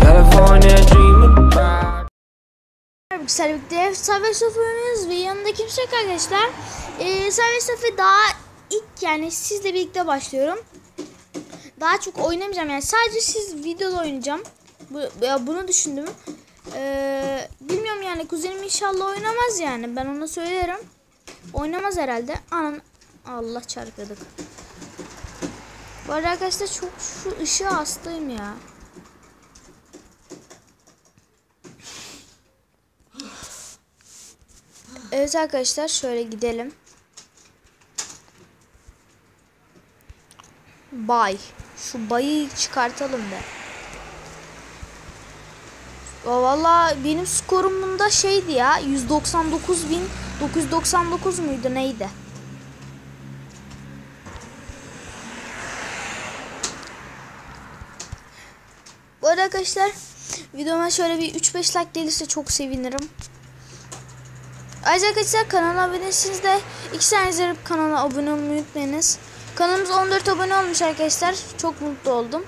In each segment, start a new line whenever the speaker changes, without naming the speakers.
California dreaming about.
Arkadaşlar birlikte Savaş Sofi oynuyoruz ve yanında kimse yok arkadaşlar. Ee, Savaş Sofi daha ilk yani sizle birlikte başlıyorum. Daha çok oynamayacağım yani sadece siz videoda oynayacağım. Bu, bunu düşündüm. Ee, bilmiyorum yani kuzenim inşallah oynamaz yani ben ona söylerim. Oynamaz herhalde. Anan Allah çarpıyorduk. Bu arkadaşlar çok şu ışığa hastayım ya. Evet arkadaşlar şöyle gidelim. Bay. Şu bayı çıkartalım be. Valla benim skorum bunda şeydi ya 199.999 muydu neydi? Bu arada arkadaşlar videoma şöyle bir 3-5 like gelirse çok sevinirim. Ayrıca arkadaşlar kanala abone değilseniz de 2 saniye izleyip kanala abone olmayı unutmayınız. Kanalımız 14 abone olmuş arkadaşlar. Çok mutlu oldum.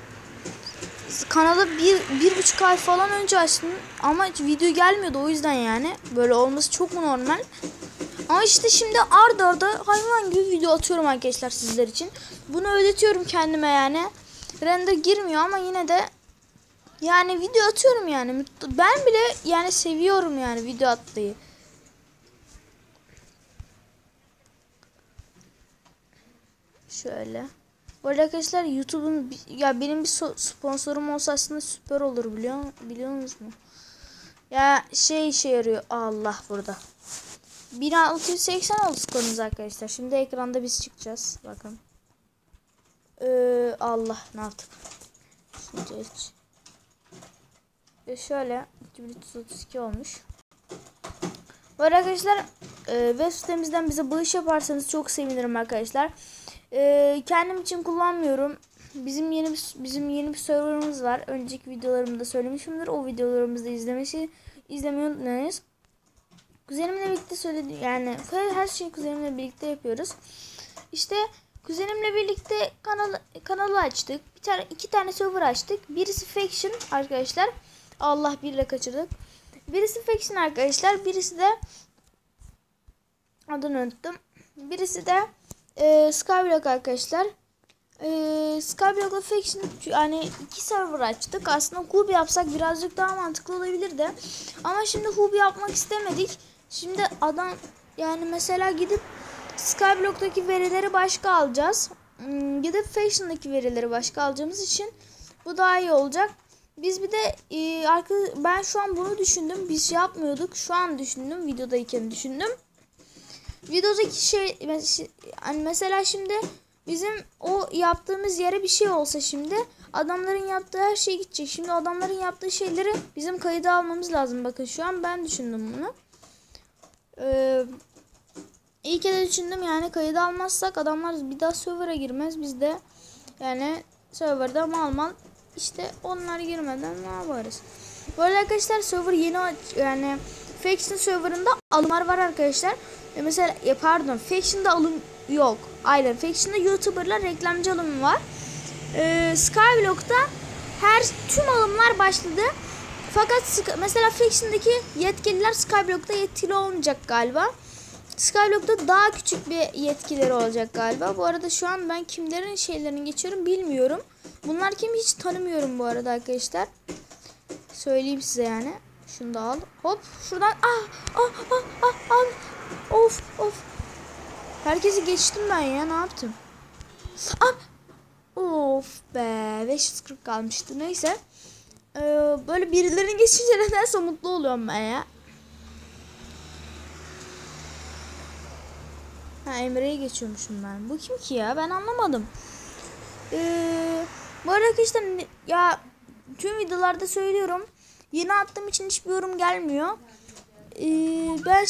Kanalı bir, bir buçuk ay falan önce açtım. Ama video gelmiyordu o yüzden yani. Böyle olması çok mu normal? Ama işte şimdi ard arda hayvan gibi video atıyorum arkadaşlar sizler için. Bunu ödetiyorum kendime yani. Render girmiyor ama yine de yani video atıyorum yani. Ben bile yani seviyorum yani video atmayı. Şöyle. Bu arada arkadaşlar YouTube'un ya benim bir so- sponsorum olsa aslında süper olur biliyor biliyor musunuz? Ya şey işe yarıyor. Allah burada. 1680 oldu skorumuz arkadaşlar. Şimdi ekranda biz çıkacağız. Bakın. Ee, Allah ne yaptık? Şimdi hiç. Ve şöyle 2332 olmuş. Bu arkadaşlar e, web sitemizden bize bağış yaparsanız çok sevinirim arkadaşlar. E, kendim için kullanmıyorum. Bizim yeni bir, bizim yeni bir serverımız var. Önceki videolarımda söylemişimdir. O videolarımızda izlemesi izlemeyi unutmayınız. Kuzenimle birlikte söyledi yani her şeyi kuzenimle birlikte yapıyoruz. İşte kuzenimle birlikte kanal kanalı açtık. Bir tane iki tane server açtık. Birisi faction arkadaşlar. Allah birle kaçırdık. Birisi faction arkadaşlar. Birisi de adını unuttum. Birisi de e, Skyblock arkadaşlar. E, Skyblock'la faction yani iki server açtık. Aslında hub yapsak birazcık daha mantıklı olabilirdi. Ama şimdi hub yapmak istemedik. Şimdi adam yani mesela gidip Skyblock'taki verileri başka alacağız. Hmm, Gidip Faction'daki verileri başka alacağımız için bu daha iyi olacak. Biz bir de e, arka, ben şu an bunu düşündüm. Biz şey yapmıyorduk. Şu an düşündüm. Videodayken düşündüm. Videodaki şey hani mesela şimdi bizim o yaptığımız yere bir şey olsa şimdi adamların yaptığı her şey gidecek. Şimdi adamların yaptığı şeyleri bizim kayıda almamız lazım. Bakın şu an ben düşündüm bunu. Ee, ki de düşündüm yani kayıda almazsak adamlar bir daha server'a girmez. Biz de yani serverda mal mal işte onlar girmeden ne yaparız? Bu arada arkadaşlar server yeni aç- yani Faction serverında alımlar var arkadaşlar. E mesela e, pardon Faction'da alım yok. Aynen Faction'da YouTuber'lar reklamcı alımı var. E, Skyblock'ta her tüm alımlar başladı. Fakat mesela Faction'daki yetkililer Skyblock'ta yetkili olmayacak galiba. Skyblock'ta daha küçük bir yetkileri olacak galiba. Bu arada şu an ben kimlerin şeylerini geçiyorum bilmiyorum. Bunlar kim hiç tanımıyorum bu arada arkadaşlar. Söyleyeyim size yani. Şunu da al. Hop şuradan. Ah ah ah ah ah. Of of. Herkesi geçtim ben ya ne yaptım? Ah. Of be 540 kalmıştı neyse. Ee, böyle birilerini geçince nedense mutlu oluyorum ben ya. Ha Emre'yi geçiyormuşum ben. Bu kim ki ya? Ben anlamadım. Ee, bu arada ne- ya tüm videolarda söylüyorum. Yeni attığım için hiçbir yorum gelmiyor. Ee, ben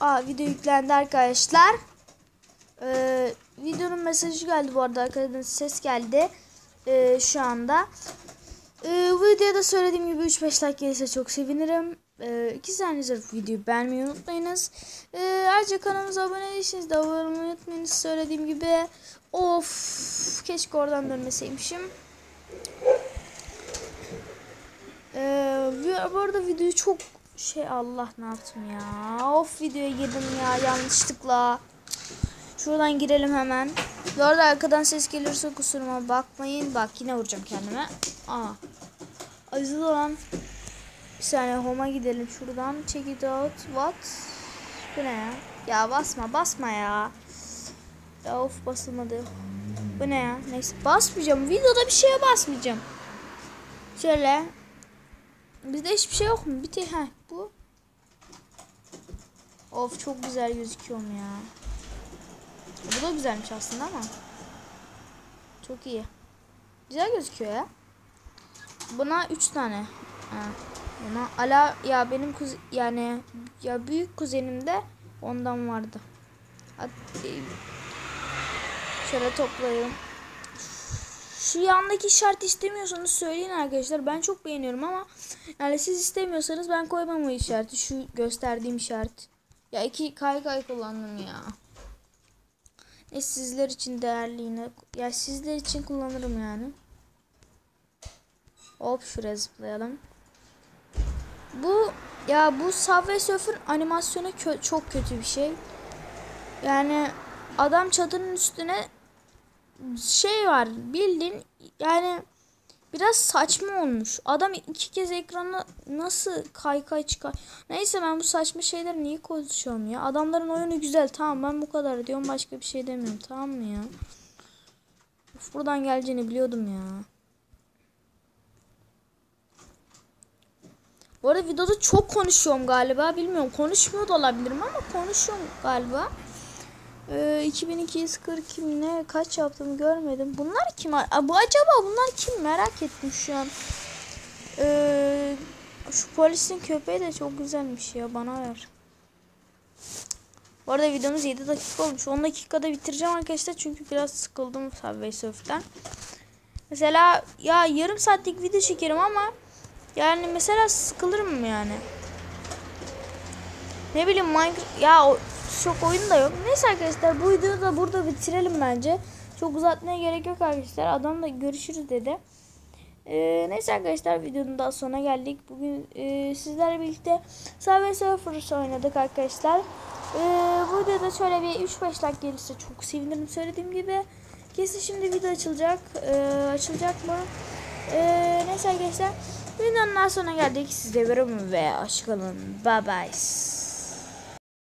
Aa, video yüklendi arkadaşlar. Ee, videonun mesajı geldi bu arada arkadaşlar ses geldi. Ee, şu anda. Ee, videoda söylediğim gibi 3-5 like gelirse çok sevinirim. Ee, iki saniye videoyu beğenmeyi unutmayınız. Ee, ayrıca kanalımıza abone değilseniz de abone olmayı unutmayınız. Söylediğim gibi of keşke oradan dönmeseymişim. Bu- bu arada videoyu çok şey Allah ne yaptım ya. Of videoya girdim ya yanlışlıkla. Şuradan girelim hemen. Bu arada arkadan ses gelirse kusuruma bakmayın. Bak yine vuracağım kendime. Aa. Acıdı lan. Bir saniye home'a gidelim şuradan. Check it out. What? Bu ne ya? Ya basma basma ya. Ya of basılmadı. Bu ne ya? Neyse basmayacağım. Videoda bir şeye basmayacağım. Şöyle. Bizde hiçbir şey yok mu? Bir tek heh, bu. Of çok güzel gözüküyorum ya. Bu da güzelmiş aslında ama. Çok iyi. Güzel gözüküyor ya. Buna 3 tane. Ha. Buna ala ya benim kuz yani ya büyük kuzenim de ondan vardı. At, e, şöyle toplayalım. Şu yandaki işaret istemiyorsanız söyleyin arkadaşlar. Ben çok beğeniyorum ama yani siz istemiyorsanız ben koymam o işareti. Şu gösterdiğim işaret. Ya iki kaykay kullandım ya. Ne sizler için değerli yine. Ya sizler için kullanırım yani. Hop şuraya zıplayalım. Bu ya bu Subway Surfer animasyonu kö- çok kötü bir şey. Yani adam çadırın üstüne şey var bildiğin yani biraz saçma olmuş. Adam iki kez ekrana nasıl kaykay çıkar. Neyse ben bu saçma şeyleri niye konuşuyorum ya. Adamların oyunu güzel tamam ben bu kadar diyorum başka bir şey demiyorum tamam mı ya. Of, buradan geleceğini biliyordum ya. Bu arada videoda çok konuşuyorum galiba. Bilmiyorum konuşmuyor da olabilirim ama konuşuyorum galiba. Ee, 2240 kim ne kaç yaptım görmedim. Bunlar kim? Aa, bu acaba bunlar kim merak ettim şu an. Ee, şu polisin köpeği de çok güzelmiş ya bana ver. Bu arada videomuz 7 dakika olmuş. 10 dakikada bitireceğim arkadaşlar çünkü biraz sıkıldım Subway Surf'ten. Mesela ya yarım saatlik video çekerim ama yani mesela sıkılırım yani. Ne bileyim Minecraft ya çok oyun da yok. Neyse arkadaşlar bu videoyu da burada bitirelim bence. Çok uzatmaya gerek yok arkadaşlar. Adamla görüşürüz dedi. Ee, neyse arkadaşlar videonun daha sonuna geldik. Bugün e, sizlerle birlikte Subway Surfers oynadık arkadaşlar. Ee, bu videoda şöyle bir 3-5 like gelirse çok sevinirim söylediğim gibi. Kesin şimdi video açılacak. Ee, açılacak mı? Ee, neyse arkadaşlar. Videonun sonuna geldik. Size veriyorum ve hoşçakalın. Bye bye.